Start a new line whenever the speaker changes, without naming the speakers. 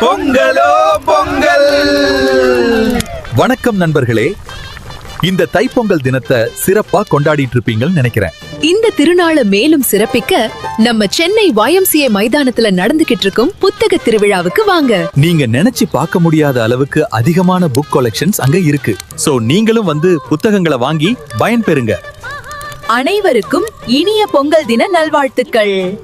பொங்கலோ பொங்கல். வணக்கம் நண்பர்களே. இந்த தைப்பொங்கல் தினத்தை சிறப்பா கொண்டாடிட்டு இருப்பீங்கன்னு நினைக்கிறேன்.
இந்த திருநாளை மேலும் சிறப்பிக்க நம்ம சென்னை YMCA மைதானத்துல நடந்துகிட்டு இருக்கும் புத்தக திருவிழாவுக்கு வாங்க.
நீங்க நினைச்சு பார்க்க முடியாத அளவுக்கு அதிகமான புக் கலெக்ஷன்ஸ் அங்க இருக்கு. சோ நீங்களும் வந்து புத்தகங்களை வாங்கி பயன்பெறுங்க.
அனைவருக்கும் இனிய பொங்கல் தின நல்வாழ்த்துக்கள்.